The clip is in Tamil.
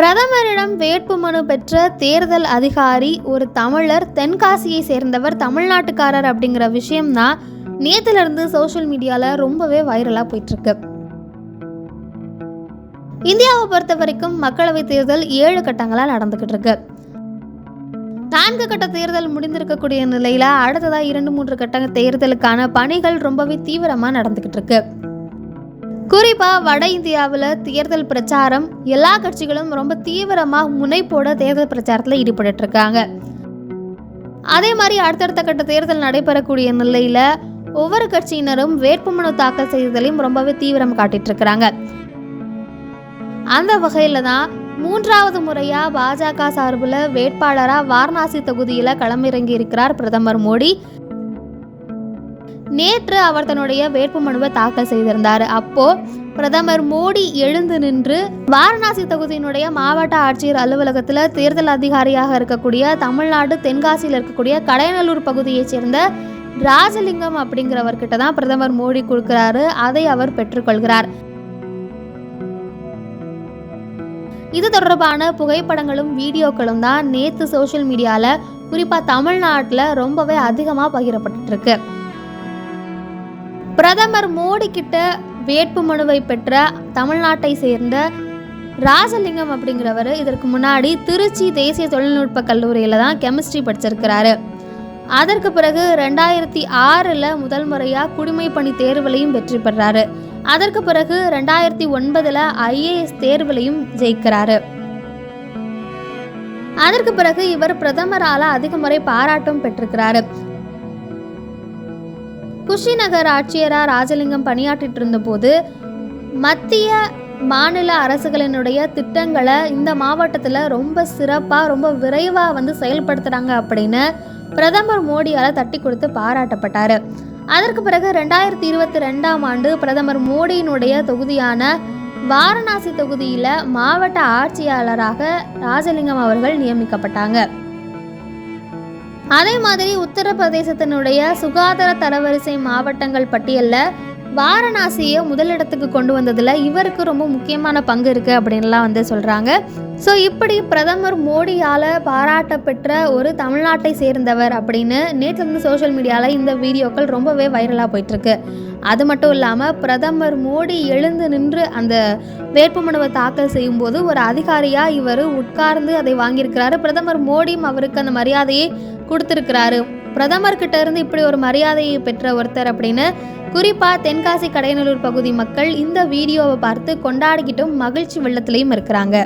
பிரதமரிடம் வேட்புமனு பெற்ற தேர்தல் அதிகாரி ஒரு தமிழர் தென்காசியை சேர்ந்தவர் தமிழ்நாட்டுக்காரர் அப்படிங்கிற விஷயம்தான் நேத்திலிருந்து சோஷியல் மீடியாவில் ரொம்பவே வைரலாக போயிட்டுருக்கு. இந்தியாவை பொறுத்த வரைக்கும் மக்களவைத் தேர்தல் ஏழு கட்டங்களாக நடந்துக்கிட்டு இருக்கு நான்கு கட்ட தேர்தல் முடிந்திருக்கக்கூடிய நிலையில் அடுத்ததாக இரண்டு மூன்று கட்ட தேர்தலுக்கான பணிகள் ரொம்பவே தீவிரமாக நடந்துக்கிட்டு இருக்கு குறிப்பா வட இந்தியாவில் தேர்தல் பிரச்சாரம் எல்லா கட்சிகளும் ரொம்ப தீவிரமாக முனைப்போட தேர்தல் பிரச்சாரத்தில் ஈடுபட்டு இருக்காங்க. அதே மாதிரி அடுத்தடுத்த கட்ட தேர்தல் நடைபெறக்கூடிய நிலையில ஒவ்வொரு கட்சியினரும் வேட்புமனு தாக்கல் செய்தலையும் ரொம்பவே தீவிரம் காட்டிட்டு இருக்கிறாங்க. அந்த வகையில தான் மூன்றாவது முறையா பாஜக சார்பில் வேட்பாளரா வாரணாசி தொகுதியில களமிறங்கி இருக்கிறார் பிரதமர் மோடி. நேற்று அவர் தன்னுடைய வேட்புமனுவை தாக்கல் செய்திருந்தார். அப்போ பிரதமர் மோடி எழுந்து நின்று வாரணாசி தொகுதியினுடைய மாவட்ட ஆட்சியர் அலுவலகத்தில் தேர்தல் அதிகாரியாக இருக்கக்கூடிய தமிழ்நாடு தென்காசியில் இருக்கக்கூடிய கடையநல்லூர் பகுதியைச் சேர்ந்த ராஜலிங்கம் அப்படிங்கிறவர்கிட்ட தான் பிரதமர் மோடி கொடுக்கிறாரு. அதை அவர் பெற்றுக்கொள்கிறார். இது தொடர்பான புகைப்படங்களும் வீடியோக்களும் தான் நேற்று சோஷியல் மீடியாவில் குறிப்பாக தமிழ்நாட்டில் ரொம்பவே அதிகமாக பகிரப்பட்டுருக்கு பிரதமர் மோடி கிட்ட வேட்புமனுவை பெற்ற தமிழ்நாட்டை சேர்ந்த ராஜலிங்கம் அப்படிங்கிறவர் இதற்கு முன்னாடி திருச்சி தேசிய தொழில்நுட்ப கல்லூரியில் தான் கெமிஸ்ட்ரி படிச்சிருக்கிறாரு. அதற்கு பிறகு ரெண்டாயிரத்தி ஆறில் முதல் முறையாக குடிமைப்பணி தேர்வுலையும் வெற்றி பெறாரு. அதற்கு பிறகு ரெண்டாயிரத்தி ஒன்பதில் ஐஏஎஸ் தேர்வுலையும் ஜெயிக்கிறாரு. அதற்கு பிறகு இவர் பிரதமரால் அதிக முறை பாராட்டும் பெற்றிருக்கிறாரு. குஷிநகர் ஆட்சியராக ராஜலிங்கம் பணியாற்றிட்டு இருந்தபோது மத்திய மாநில அரசுகளினுடைய திட்டங்களை இந்த மாவட்டத்தில் ரொம்ப சிறப்பாக ரொம்ப விரைவாக வந்து செயல்படுத்துகிறாங்க அப்படின்னு பிரதமர் மோடியால் தட்டி கொடுத்து பாராட்டப்பட்டார். அதற்கு பிறகு ரெண்டாயிரத்தி இருபத்தி ரெண்டாம் ஆண்டு பிரதமர் மோடியினுடைய தொகுதியான வாரணாசி தொகுதியில் மாவட்ட ஆட்சியாளராக ராஜலிங்கம் அவர்கள் நியமிக்கப்பட்டாங்க. அதே மாதிரி உத்தரப்பிரதேசத்தினுடைய சுகாதார தரவரிசை மாவட்டங்கள் பட்டியலில் வாரணாசியை முதலிடத்துக்கு கொண்டு வந்ததில் இவருக்கு ரொம்ப முக்கியமான பங்கு இருக்குது அப்படின்லாம் வந்து சொல்கிறாங்க ஸோ இப்படி பிரதமர் மோடியால் பாராட்ட பெற்ற ஒரு தமிழ்நாட்டை சேர்ந்தவர் அப்படின்னு நேற்று வந்து சோஷியல் மீடியாவில் இந்த வீடியோக்கள் ரொம்பவே வைரலாக போயிட்டுருக்கு. அது மட்டும் இல்லாமல் பிரதமர் மோடி எழுந்து நின்று அந்த வேட்புமனுவை தாக்கல் செய்யும்போது ஒரு அதிகாரியாக இவர் உட்கார்ந்து அதை வாங்கியிருக்கிறாரு. பிரதமர் மோடியும் அவருக்கு அந்த மரியாதையை கொடுத்துருக்கிறாரு. பிரதமர்கிட்ட இருந்து இப்படி ஒரு மரியாதையை பெற்ற ஒருத்தர் அப்படின்னு குறிப்பாக தென்காசி கடையநல்லூர் பகுதி மக்கள் இந்த வீடியோவை பார்த்து கொண்டாடிக்கிட்டும் மகிழ்ச்சி வெள்ளத்திலையும் இருக்கிறாங்க.